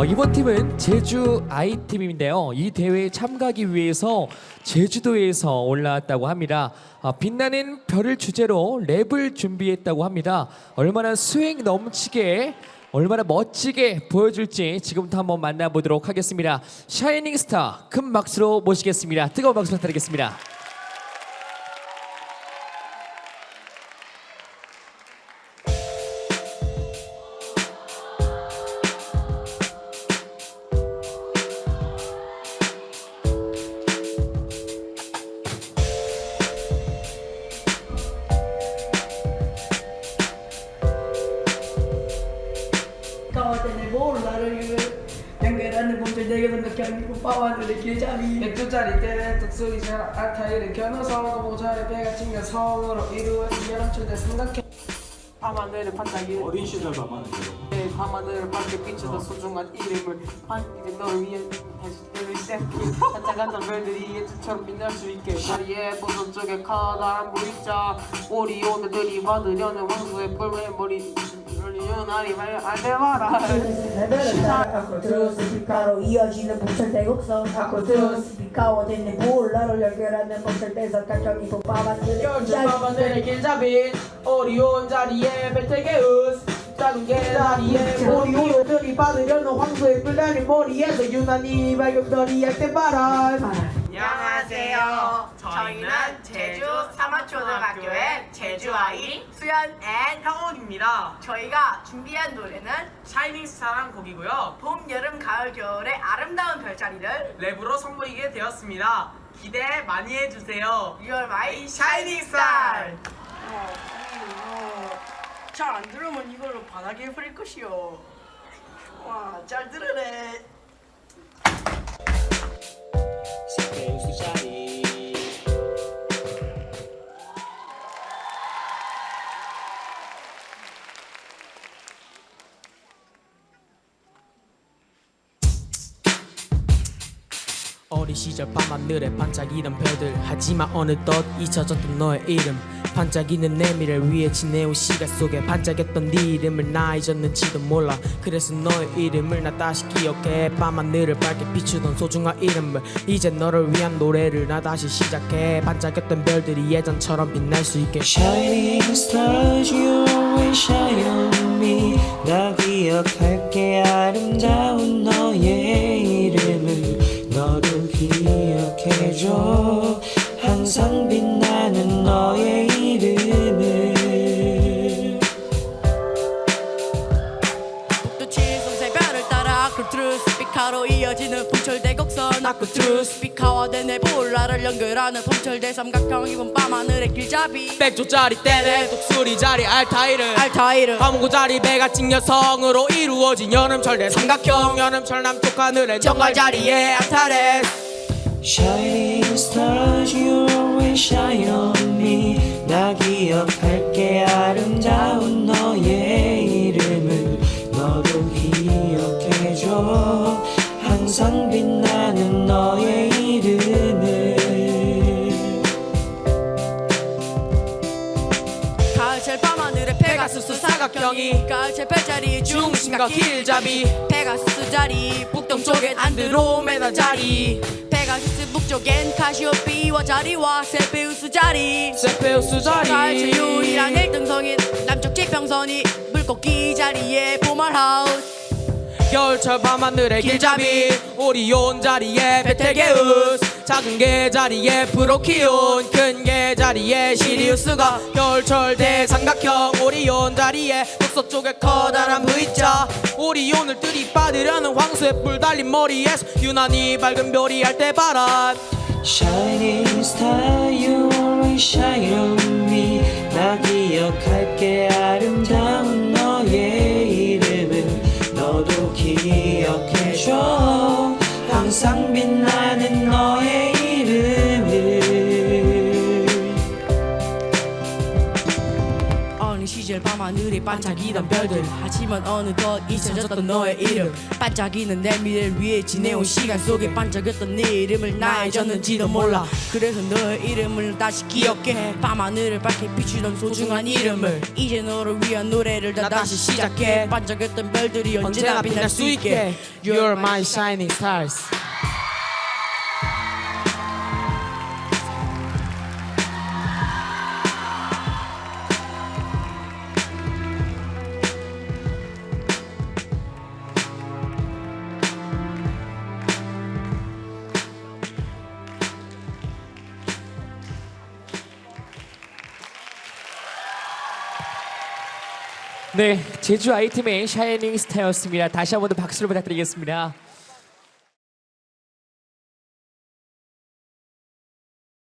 어, 이번 팀은 제주 아이팀인데요. 이 대회에 참가하기 위해서 제주도에서 올라왔다고 합니다. 어, 빛나는 별을 주제로 랩을 준비했다고 합니다. 얼마나 수행 넘치게 얼마나 멋지게 보여줄지 지금부터 한번 만나보도록 하겠습니다. 샤이닝 스타 큰 박수로 모시겠습니다. 뜨거운 박수 부탁드리겠습니다. 생각하는 오빠와들의 길잡이. 맥주짜리 때는 독수리 잘 알타이를 겨눠서 모자에 배가 찡겨 성으로 이루어진 여름철대 삼각형 밤하늘을 반짝이 어린 시절 밤하늘 밤하늘을 밝게 비춰서 소중한 이름을 한 이제 너를 위해 해줄 새끼 반짝반짝 별들이 예전처럼 빛날 수 있게. 다리에 보선 쪽에 커다란 보이자 오리온들이 받으려는 황소의 뿔의 머리 유난히 알데바라. 레벨을 따라 스피카로. 이어지는 복철 대곡선 아코트 스피카와 대네 몰라를 연결하는 복철 대선 각각이 오빠와들의 열주 길잡이 밤하늘의 길잡이 오리온 자리에 베테게우스 작은 개다리에 오리온들이 받으려는 황소의 뿔달린 머리에서 유난히 밝은 별이 약대 바람 안녕하세요. 저희는 제주 사마초등학교의 제주아이 수연 앤 형원입니다. 저희가 준비한 노래는 샤이닝 스타란 곡이고요. 봄, 여름, 가을, 겨울의 아름다운 별자리를 랩으로 선보이게 되었습니다. 기대 많이 해주세요. 6월 마이 샤이닝 스타. 잘 안 들으면 이걸로 바닥에 뿌릴 것이요 와 잘 들으래 어린 시절 밤하늘에 반짝이던 별들. 하지만 어느덧 잊혀졌던 너의 이름. 반짝이는 내미를 위해 지내온 시간 속에 반짝였던 네 이름을 나 잊었는지도 몰라. 그래서 너의 이름을 나 다시 기억해. 밤하늘을 밝게 비추던 소중한 이름을. 이제 너를 위한 노래를 나 다시 시작해. 반짝였던 별들이 예전처럼 빛날 수 있게. Shining stars, you always shine on me. 나 기억할게. 아름다운 너의 스피카로 이어지는 풍철대 곡선. 아크트루 스피카와 대내 볼라를 연결하는 풍철대 삼각형 이번 밤하늘의 길잡이. 백조짜리 떼내 독수리 자리 알타이를 알타이르 화문고 자리 배가 찡여 성으로 이루어진 여름철 내 삼각형. 여름철 남쪽 하늘의 정갈 자리에 안타레스 Shining stars, you always shine on me. 나 기억할게 아름다운 너의 이름을 너도 기억해줘. 항상 빛나는 너의 이름을. 가을철 밤하늘의 페가수스 사각형이 가을철 별자리 중심과 길잡이 페가수스 자리 북동 쪽엔 안드로메다 자리 페가수스 북쪽엔 카시오페이와 자리와 세페우스 자리 세페우스 자리 가을철 유일한 1등성인 남쪽 지평선이 물고기 자리에 보말하우스 겨울철 밤하늘의 길잡이. 오리온 자리에 베텔게우스 작은 개 자리에 프로키온 큰개 자리에 시리우스가 겨울철 대삼각형. 오리온 자리에 북서쪽에 커다란 V자. 오리온을 들이받으려는 황소의 뿔 달린 머리에서 유난히 밝은 별이 알때바람 Shining star, you always shine 항상 빛나는 너의 이름을. 시절 밤하늘에 반짝이던 별들. 하지만 어느덧 잊혀졌던 너의 이름. 반짝이는 내 미래를 위해 지내온 시간 속에 반짝였던 네 이름을 나 잊었는지도 몰라. 그래서 너의 이름을 다시 기억해. 밤하늘을 밝게 비추던 소중한 이름을. 이제 너를 위한 노래를 다 다시 시작해. 반짝였던 별들이 언제나 빛날 수 있게. You're my shining stars 네, 제주 아이템의 샤이닝 스타였습니다. 다시 한번더 박수를 부탁드리겠습니다.